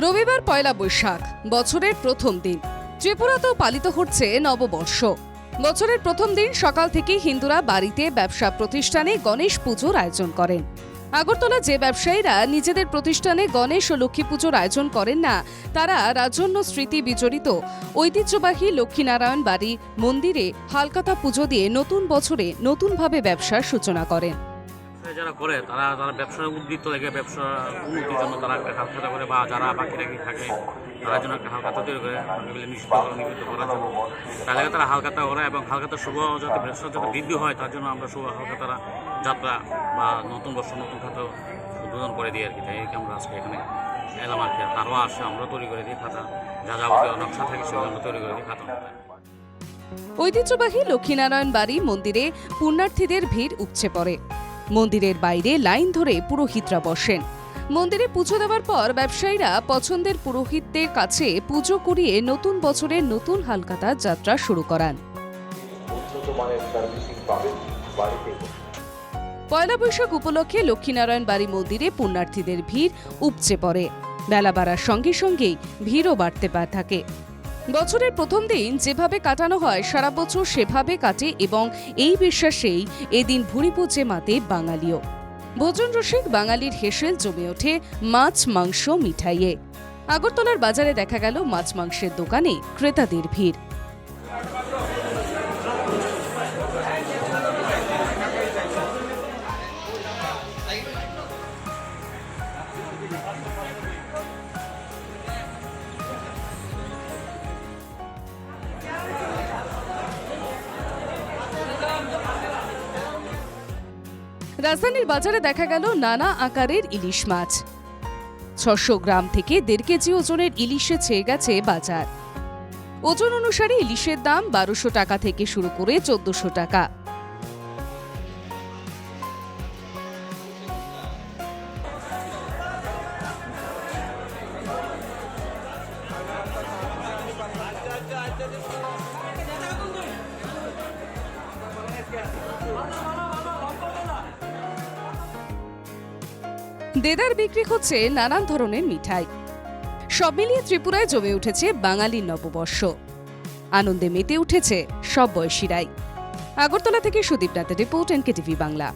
রবিবার পয়লা বৈশাখ, বছরের প্রথম দিন। ত্রিপুরাতেও পালিত হচ্ছে নববর্ষ। বছরের প্রথম দিন সকাল থেকেই হিন্দুরা বাড়িতে ব্যবসা প্রতিষ্ঠানে গণেশ পুজোর আয়োজন করেন। আগরতলা যে ব্যবসায়ীরা নিজেদের প্রতিষ্ঠানে গণেশ ও লক্ষ্মী পুজোর আয়োজন করেন না, তারা রাজন্য স্মৃতি বিজড়িত ঐতিহ্যবাহী লক্ষ্মীনারায়ণ বাড়ি, মন্দিরে হালকাতা পুজো দিয়ে নতুন বছরে নতুনভাবে ব্যবসার সূচনা করেন। যারা করে, তারা তারা ব্যবসার উদ্বৃত্ত লেগে ব্যবসা উন্নতির জন্য তারা একটা হালখাতা করে বা যারা বাকি রাখি থাকে তারা যেন একটা হালখাতা তৈরি করে নিশ্চিত করা নিশ্চিত করার জন্য। তার লেগে তারা হালখাতা করে এবং হালখাতা শুভ যাতে ব্যবসা যাতে বৃদ্ধি হয়, তার জন্য আমরা শুভ হালখাতারা যাত্রা বা নতুন বর্ষ, নতুন খাতা উদ্বোধন করে দিই আর কি। তাই আমরা আজকে এখানে এলাম আর কি। তারাও আসে আমরা তৈরি করে দিই খাতা। যা যাবতীয় নকশা থাকে সেগুলো আমরা তৈরি করে দিই খাতা। ঐতিহ্যবাহী লক্ষ্মীনারায়ণ বাড়ি মন্দিরে পুণ্যার্থীদের ভিড় উপচে পড়ে। মন্দিরের বাইরে লাইন ধরে পুরোহিতরা বসেন। মন্দিরে পুজো দেওয়ার পর ব্যবসায়ীরা পছন্দের পুরোহিতদের কাছে পুজো করিয়ে নতুন বছরের নতুন হালকাতা যাত্রা শুরু করান। পয়লা বৈশাখ উপলক্ষে লক্ষ্মীনারায়ণ বাড়ি মন্দিরে পুণ্যার্থীদের ভিড় উপচে পড়ে। বেলা বাড়ার সঙ্গে সঙ্গেই ভিড়ও বাড়তে থাকে। বছরের প্রথম দিন যেভাবে কাটানো হয়, সারা বছর সেভাবে কাটে এবং এই বিশ্বাসেই এদিন ভুড়ি পুজে মাতে বাঙালিও। ভোজন রসিক বাঙালির হেসেল জমে ওঠে মাছ, মাংস, মিঠাইয়ে। আগরতলার বাজারে দেখা গেল মাছ, মাংসের দোকানে ক্রেতাদের ভিড়। রাজধানীর বাজারে দেখা গেল নানা আকারের ইলিশ মাছ। ছশো গ্রাম থেকে দেড় কেজি ওজনের ইলিশে ছেয়ে গেছে বাজার। ওজন অনুসারে ইলিশের দাম বারোশো টাকা থেকে শুরু করে চোদ্দশো টাকা। দেদার বিক্রি হচ্ছে নানান ধরনের মিঠাই। সব মিলিয়ে ত্রিপুরায় জমে উঠেছে বাঙালির নববর্ষ। আনন্দে মেতে উঠেছে সব বয়সীরাই। আগরতলা থেকে সুদীপ নাথের রিপোর্ট এনকেটিভি বাংলা।